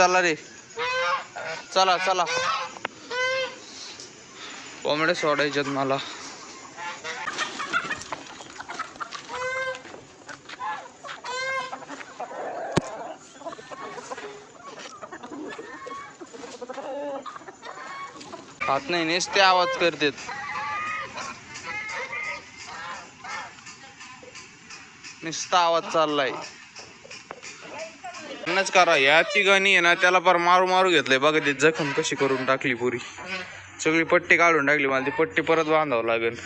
चला रे. चला चला. कोंबड्या सोडायच्यात मला. हात नाही नुसते आवाज करतेत. नुसता आवाज चाललाय. त्यांनाच करा. या तिघांनी आहे ना त्याला पर मारू मारू घेतलंय. बघा ते जखम कशी करून टाकली पुरी. सगळी पट्टी काढून टाकली मला. ती पट्टी परत बांधावं लागेल.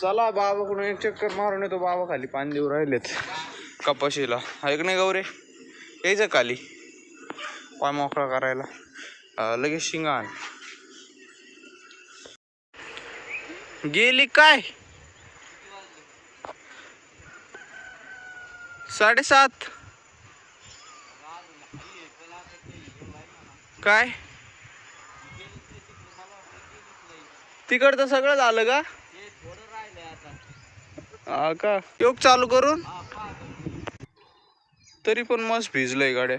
चला बाबाकडून एक चक्कर मारून येतो. बाबा खाली पाणी देऊ राहिलेत. कपाशीला. ऐक नाही गौरे. यायचं खाली. पाय मोकळा करायला. लगेच शिंगा आण. गेली काय? साडेसात. काय? तिकडचं सगळं झालं का? हा का? योग चालू करून? तरी पण मस्त भिजलंय गाड्या.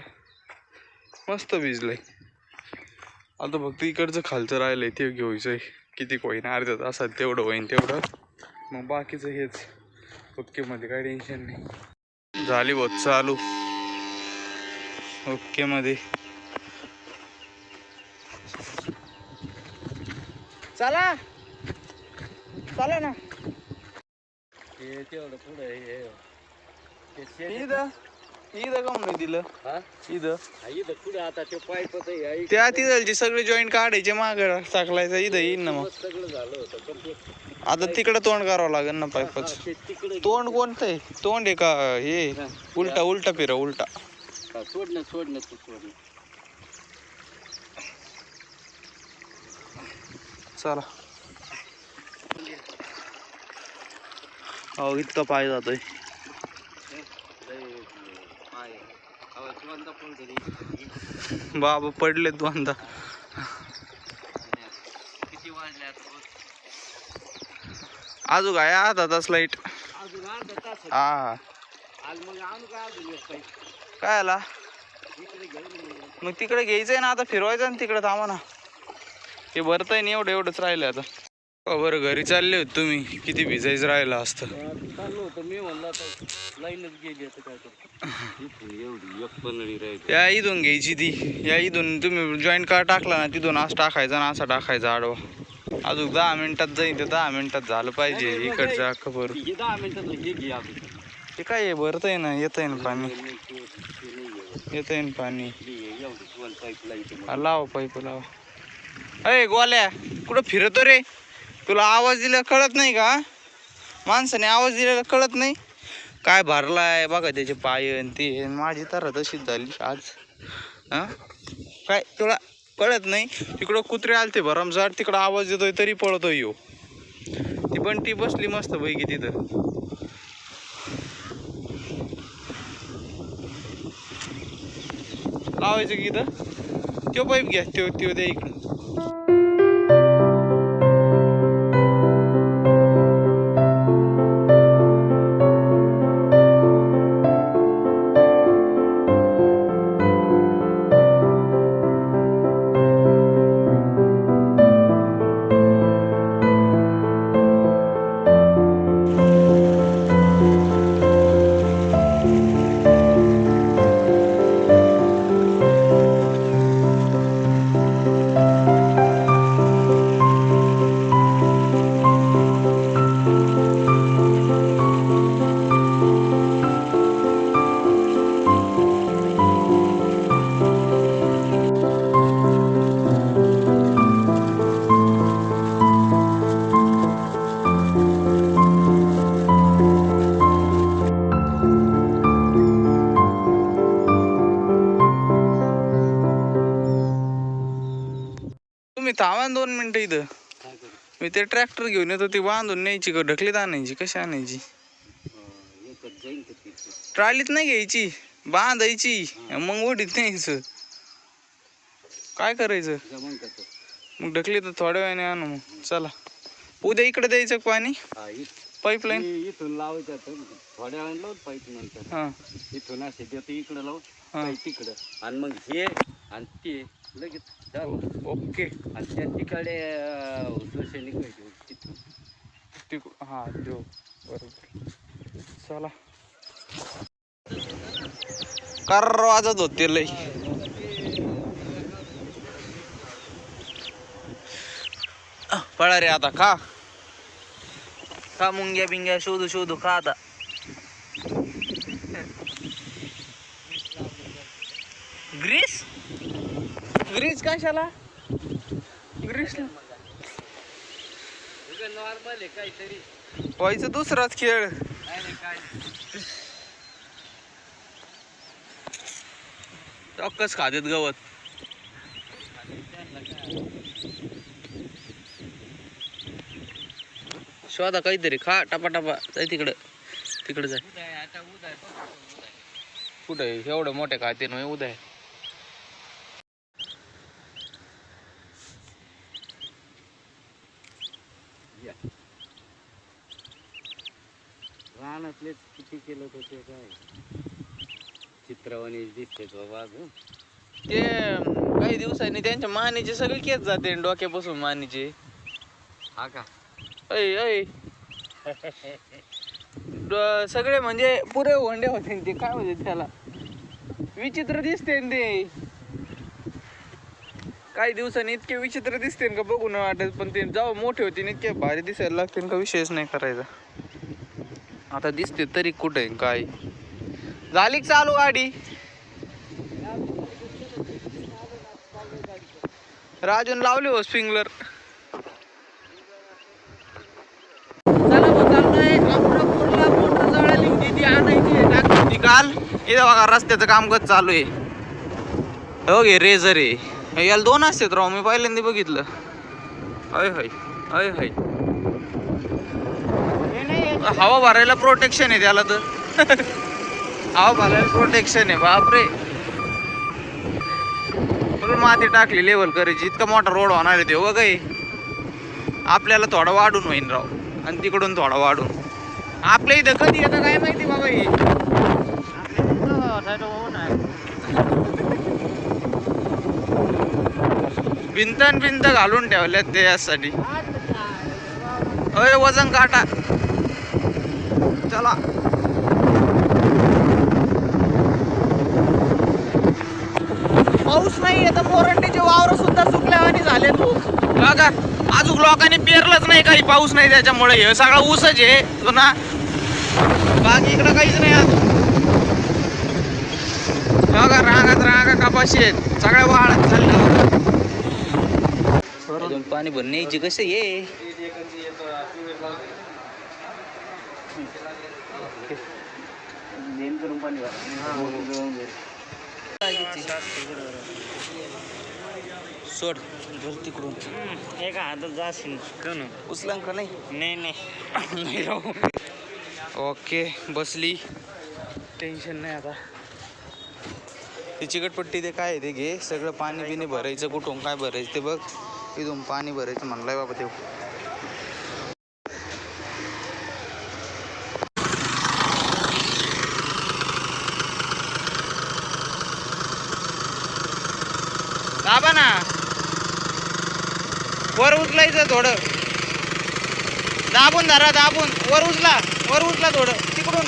मस्त भिजलंय. आता फक्त इकडचं खालचं राहिलंय ते घेऊचंय किती होईन? अर्ध्या तासात तेवढं होईन तेवढं. मग बाकीचं हेच. ओके मध्ये काही टेन्शन नाही. झाली बहुत चालू. ओके मध्ये चला. चला ना. तेवढं पुढे इथं. इथं काऊन नाही दिलं? हा? इथं. आता ते पाईपच आहे त्या तिथलचे सगळे जॉईंट काढायचे माग टाकलायचं इथं येईन ना मग. सगळं झालं होतं पण ते आता तिकडं तोंड करावं लागेल ना पाईपच तिकडे तोंड कोणतं आहे? तोंड आहे का हे? उलटा उलटा फिरा उलटा. तू चला. हो इतका पाय जातोय. बाबा पडले दोनदा किती वाजले आता बघ. अजून काय? अर्धा तास लाइट. हा. काय आला. मग. तिकडे घ्यायचंय ना आता फिरवायचं ना तिकडे थांबा ना. हे भरतंय नाही एवढं एवढंच राहिलं आता. बरं घरी चालले होते तुम्ही. किती भिजायचं राहिलं असतं. आता चाललो होतो. मी म्हणलं आता लाईनच गेली आता काय करतो इथून एवढी एक पनळी राहिली. या इथून घ्यायची ती. या इथून तुम्ही जॉईंट कार्ड टाकला ना तिथून असं टाकायचा ना असा टाकायचा आडवा. अजून दहा मिनिटात जाईन ते दहा मिनिटात झालं पाहिजे. इकडचं अख्खं बरं हे दहा मिनिटात हे घे आपण ते काय आहे? ना येतंय ना पाणी. येतंय ना पाणी. पाईप लाईन हा, लावा पाईप लावा. अय गोल्या कुठं फिरतो रे? तुला आवाज दिला कळत नाही का? माणसाने आवाज दिलेला कळत नाही. काय भरलाय? बघा त्याचे पाय ते. माझी तर तशीच झाली आज. काय तुला कळत नाही? तिकडं कुत्रे आलते भरमसाठ. तिकडं आवाज देतोय तरी पळतोय यो. ती पण ती बसली मस्त पैकी तिथं. लावायचं की इथं? तो पाईप घ्या. त्यो त्यो द्या इकडं. थांबा ना दोन मिनिटं इथं. मी ते ट्रॅक्टर घेऊन येतो ती बांधून न्यायची का? ढकलीत आणायची कशी आणायची? ट्रालीत नाही घ्यायची बांधायची मग ओढीत न्यायचं. काय करायचं? मग ढकली तर थोड्या वेळाने आणू मग. चला. उद्या इकडे द्यायचं पाणी? पाईपलाईन? इथून लावायचं थोड्या वेळाने लावत पाईप नंतर. हां. इथून असे देतो इकडे लावून तिकडं. आणि मग हे आणि ते लगेच ओके. आणि त्या तिकडे शिवसैनिक तिथून. तिक हां बरोबर. चला. कार वाजत होते लय पळा रे आता खा. का मुंग्या बिंग्या शोधू शोधू खा आता. ग्रीस कशाला? ग्रीस नॉर्मल दुसराच खेळ. टक्कच खादेत गवत. शोधा काहीतरी खा टपा टपा जाय तिकडं. तिकडं जाय. कुठं एवढं मोठे खाते नाही उद्या लहान असले किती केलं तर ते काय? चित्रवाणी दिसते बाबा ते काही दिवसांनी त्यांच्या मानेचे सगळे केस जाते डोक्यापासून मानेचे. हा का? अय अय ड- सगळे म्हणजे पुरे वंडे होते ते काय होते त्याला? विचित्र दिसते ते. काही दिवसांनी इतके विचित्र दिसते का बघून वाटत पण ते जाऊ मोठे होते इतके भारी दिसायला लागते का विषयच नाही करायचा. आता दिसते तरी कुठे काय. झाली चालू गाडी? राजून लावले हो स्प्रिंगलर काल. इथं बघा रस्त्याचं काम करत चालू आहे. हो गे रेझर आहे. याला दोन असतात राव मी पहिल्यांदा बघितलं. हय हय. हय हय. हवा भरायला प्रोटेक्शन आहे त्याला तर. हवा भरायला प्रोटेक्शन आहे बापरे. म्हणून माती टाकली लेवल करायची. इतका मोठा रोड होणार आहे ते बघा हो आपल्याला थोडा वाढून होईन राव. आणि तिकडून थोडा वाढून. आपल्या इथं कधी येतं काय माहिती बाबा ही? भिंत भिंत घालून ठेवल्यात ते यासाठी. अरे वजन काटा. चला. पाऊस नाही तर मोरंडीचे वावर सुद्धा सुकल्यावानी झाले तू का अजून लोकांनी पेरलंच नाही काही पाऊस नाही त्याच्यामुळे. हे सगळा ऊसच आहे ना. बाकी इकडं काहीच नाही आज बघा रांगात कपाशी आहेत. सगळ्या वाळत चालल्या. पाणी भरण्याची कसं ये नेम करून पाणी सोड घर तिकडून. एका हातात जाशील कोण उचलं का नाही? नाही नाही राहू ओके बसली. टेन्शन नाही आता. ते चिकटपट्टी ते काय आहे ते घे. सगळं पाणी बिणी भरायचं कुठून काय भरायचं ते बघ. इथून पाणी भरायचं म्हणलंय बाबा ते. ना. वर उचलायचं थोडं. दाबून धरा दाबून. वर उचला वर उचला थोडं. तिकडून.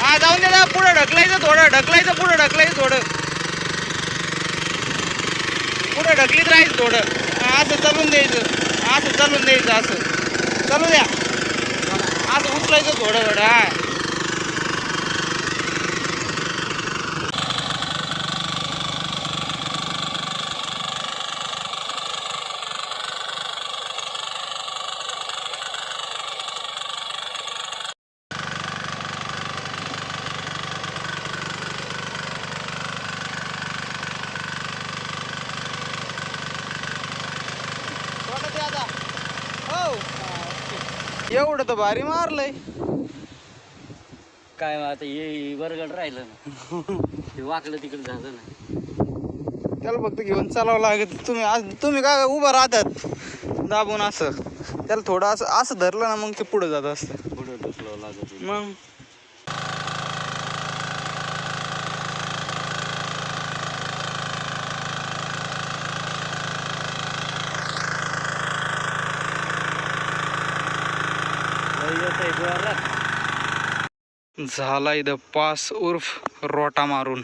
हा जाऊन दे पुढं ढकलायचं थोडं ढकलायचं पुढं ढकलायचं थोडं. पुढं ढकलीत राहायचं थोडं. असं चलून द्यायचं असं चालून द्यायचं असं. चालू द्या. असं उचलायचं थोडं थोडं हा. एवढं तर भारी मारलंय. काय मग आता हे बरगड राहिलं ना. हे वाकडं तिकडं झालं ना त्याला फक्त घेऊन चालावं लागत तुम्ही आज तुम्ही काय उभं राहतात? दाबून असं. त्याला थोडं असं असं धरलं ना मग ते पुढं जात असतं. पुढं ढकलावं लागत मग? झाला इथं पास उर्फ रोटा मारून.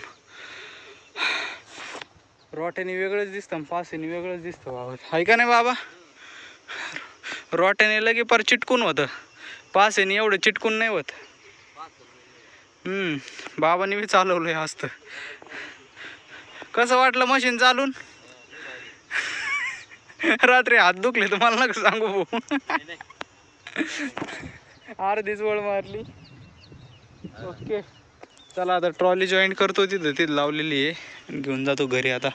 रोट्याने वेगळंच दिसतं आणि पासेने वेगळंच दिसतं बाबा. आहे का नाही बाबा? रोट्याने लगे पर चिटकून होतं. पासेने एवढं चिटकून नाही होत. हम्म बाबांनी बी चालवलंय असतं. कसं वाटलं मशीन चालून? रात्री हात दुखले तर मला नका सांगू भाऊ. अर्धीच वळ मारली. ओके. चला आता ट्रॉली जॉईन करतो तिथं तिथं लावलेली आहे. घेऊन जातो घरी आता.